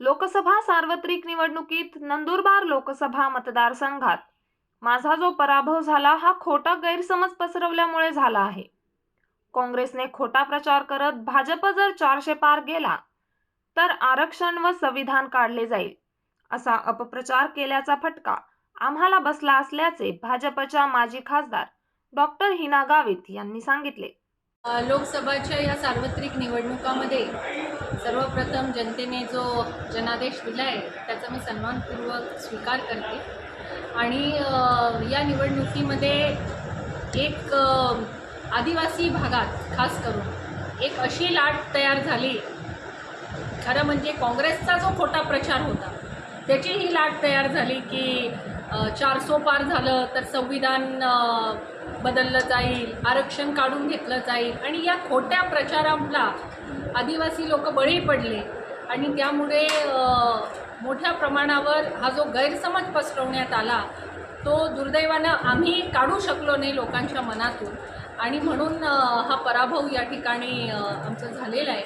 लोकसभा सार्वत्रिक निवडणुकीत नंदुरबार लोकसभा मतदारसंघात. माझा जो पराभव झाला हा खोटा गैरसमज पसरवल्यामुळे झाला आहे. काँग्रेसने खोटा प्रचार करत भाजप जर चारशे पार गेला तर आरक्षण व संविधान काढले जाईल असा अपप्रचार केल्याचा फटका आम्हाला बसला असल्याचे भाजपच्या माजी खासदार डॉक्टर हिना गावित यांनी सांगितले. लोकसभेच्या लोकसभाच्या या सार्वत्रिक निवडणुकामध्ये सर्वप्रथम जनतेने जो जनादेश दिला आहे त्याचा मी सन्मानपूर्वक स्वीकार करते. आणि या निवडणुकीमध्ये एक आदिवासी भागात खास करून एक अशी लाट तयार झाली. खरं म्हणजे काँग्रेसचा जो खोटा प्रचार होता त्याची ही लाट तयार झाली की चार चारसो पार झालं तर संविधान बदललं जाईल आरक्षण काढून घेतलं जाईल. आणि या खोट्या प्रचाराला आदिवासी लोक बळी पडले आणि त्यामुळे मोठ्या प्रमाणावर हा जो गैरसमज पसरवण्यात आला तो दुर्दैवानं आम्ही काढू शकलो नाही लोकांच्या मनातून. आणि म्हणून हा पराभव या ठिकाणी आमचं आमचा झालेला आहे.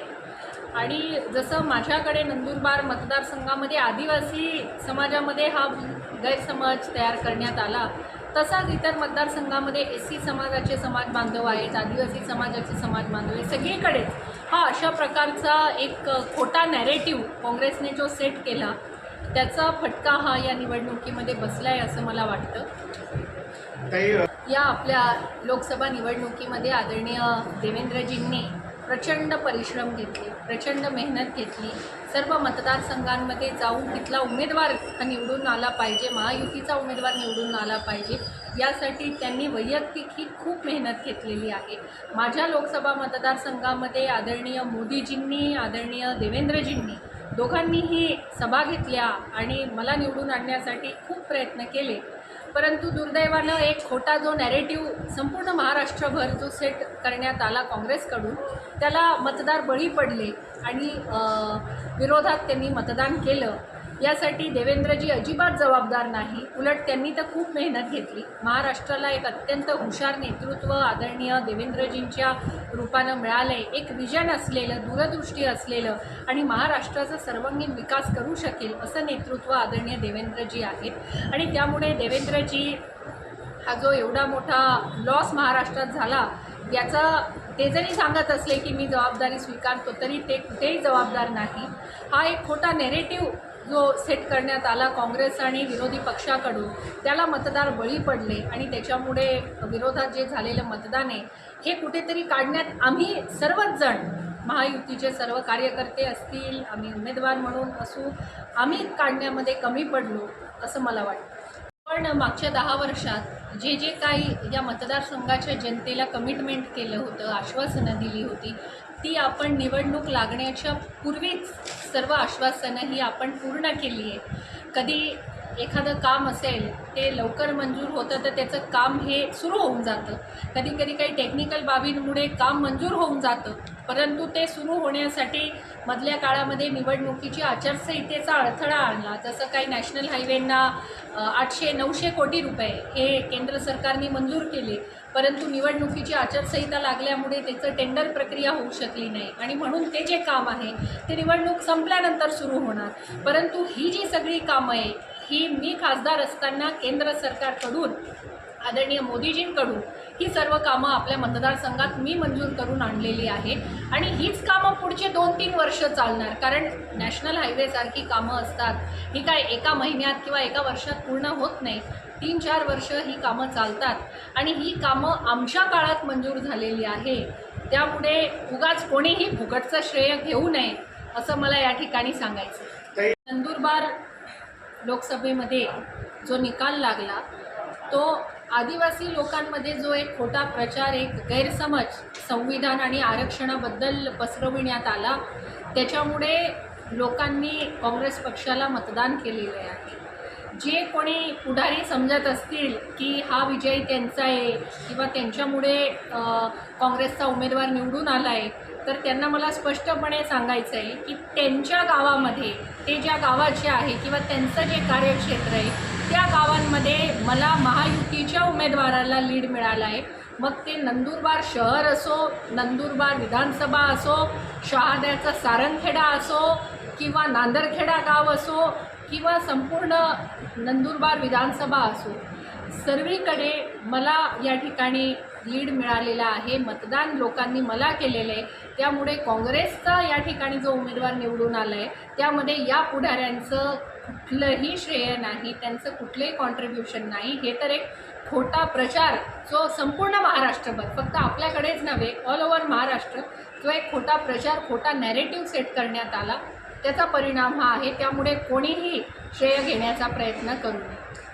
आणि जसं माझ्याकडे नंदुरबार मतदारसंघामध्ये आदिवासी समाजामध्ये हा गैरसमज तयार करण्यात आला तसाच इतर मतदारसंघामध्ये एस सी समाजाचे समाज बांधव आहेत आदिवासी समाजाचे समाज बांधव आहेत. सगळीकडेच हा अशा प्रकारचा एक खोटा नॅरेटिव्ह काँग्रेसने जो सेट केला त्याचा फटका हा या निवडणुकीमध्ये बसला आहे असं मला वाटतं. या आपल्या लोकसभा निवडणुकीमध्ये आदरणीय देवेंद्रजींनी प्रचंड परिश्रम घेतले प्रचंड मेहनत घेतली. सर्व मतदारसंघांमध्ये जाऊन तिथला उमेदवार निवडून आला पाहिजे महायुतीचा उमेदवार निवडून आला पाहिजे. यासाठी त्यांनी वैयक्तिक ही खूप मेहनत घेतलेली आहे. माझ्या लोकसभा मतदारसंघामध्ये आदरणीय मोदीजींनी आदरणीय देवेंद्रजींनी दोघांनीही सभा घेतल्या आणि मला निवडून आणण्यासाठी खूप प्रयत्न केले. परंतु दुर्दैवानं एक खोटा जो नॅरेटिव्ह संपूर्ण महाराष्ट्रभर जो सेट करण्यात आला काँग्रेसकडून त्याला मतदार बळी पडले आणि विरोधात त्यांनी मतदान केलं. यासाठी देवेंद्रजी अजिबात जबाबदार नाही. उलट त्यांनी तर खूप मेहनत घेतली. महाराष्ट्राला एक अत्यंत हुशार नेतृत्व आदरणीय देवेंद्रजींच्या रूपानं मिळालं आहे एक विजन असलेलं दूरदृष्टी असलेलं आणि महाराष्ट्राचा सर्वांगीण विकास करू शकेल असं नेतृत्व आदरणीय देवेंद्रजी आहेत. आणि त्यामुळे देवेंद्रजी हा जो एवढा मोठा लॉस महाराष्ट्रात झाला याचा ते जरी सांगत असले की मी जबाबदारी स्वीकारतो तरी ते कुठेही जबाबदार नाही. हा एक खोटा नेरेटिव्ह जो सेट करण्यात आला काँग्रेस आणि विरोधी पक्षाकडून त्याला मतदार बळी पडले आणि त्याच्यामुळे विरोधात जे झालेलं मतदान आहे हे कुठेतरी काढण्यात आम्ही सर्वच जण महायुतीचे सर्व कार्यकर्ते असतील आम्ही उमेदवार म्हणून असू आम्ही काढण्यामध्ये कमी पडलो असं मला वाटतं. पण मागच्या दहा वर्षात जे जे काही या मतदारसंघाच्या जनतेला कमिटमेंट केलं होतं आश्वासनं दिली होती ती आपण निवडणूक लागण्याच्या पूर्वीच सर्व आश्वासनं ही आपण पूर्ण केली आहे. कधी एखादं काम असेल ते लवकर मंजूर होतं तर त्याचं काम हे सुरू होऊन जातं. कधी कधी काही टेक्निकल बाबींमुळे काम मंजूर होऊन जातं. परंतु ते सुरू होण्यासाठी मधल्या काळामध्ये निवडणुकीची आचारसंहितेचा अडथळा आणला. जसं काही नॅशनल हायवेंना आठशे नऊशे कोटी रुपये हे केंद्र सरकारने मंजूर केले. परंतु निवडणुकीची आचारसंहिता लागल्यामुळे त्याचं टेंडर प्रक्रिया होऊ शकली नाही. आणि म्हणून ते जे काम आहे ते निवडणूक संपल्यानंतर सुरू होणार. परंतु ही जी सगळी कामं आहे ही मी खासदार असताना केंद्र सरकारकडून आदरणीय मोदीजींकडून ही सर्व कामं आपल्या मतदारसंघात मी मंजूर करून आणलेली आहे आणि हीच कामं पुढचे दोन तीन वर्ष चालणार. कारण नॅशनल हायवेसारखी कामं असतात. ही काय एका महिन्यात किंवा एका वर्षात पूर्ण होत नाही. तीन चार वर्ष ही कामं चालतात. आणि ही कामं आमच्या काळात मंजूर झालेली आहे. त्यामुळे उगाच कोणीही फुकटचं श्रेय घेऊ नये असं मला या ठिकाणी सांगायचं नंदुरबार लोकसभेमध्ये जो निकाल लागला तो आदिवासी लोकांमध्ये जो एक खोटा प्रचार एक गैरसमज संविधान आणि आरक्षणाबद्दल पसरविण्यात आला त्याच्यामुळे लोकांनी काँग्रेस पक्षाला मतदान केलेले आहे. जे कोणी पुढारी समजत असतील की हा विजय त्यांचा आहे किंवा त्यांच्यामुळे काँग्रेसचा उमेदवार निवडून आला आहे तर त्यांना मला स्पष्टपणे सांगायचं आहे की त्यांच्या गावामध्ये ते ज्या गावाचे आहे किंवा त्यांचं जे कार्यक्षेत्र आहे त्या गावांमध्ये मला महायुतीच्या उमेदवाराला लीड मिळाला आहे मग ते नंदुरबार शहर असो नंदुरबार विधानसभा असो शहाद्याचा सारंगखेडा असो किंवा नांदरखेडा गाव असो किंवा संपूर्ण नंदुरबार विधानसभा असो सर्वीकडे मला या ठिकाणी लीड मिळालेला आहे मतदान लोकांनी मला केलेलं आहे. त्यामुळे काँग्रेसचा या ठिकाणी जो उमेदवार निवडून आला आहे त्यामध्ये या पुढाऱ्यांचं कुठलंही श्रेय नाही त्यांचं कुठलंही कॉन्ट्रीब्युशन नाही. हे तर एक खोटा प्रचार जो संपूर्ण महाराष्ट्रभर फक्त आपल्याकडेच नव्हे ऑल ओव्हर महाराष्ट्र जो एक खोटा प्रचार खोटा नॅरेटिव्ह सेट करण्यात आला. त्याचा परिणाम हा आहे त्यामुळे कोणीही श्रेय घेण्याचा प्रयत्न करू नये.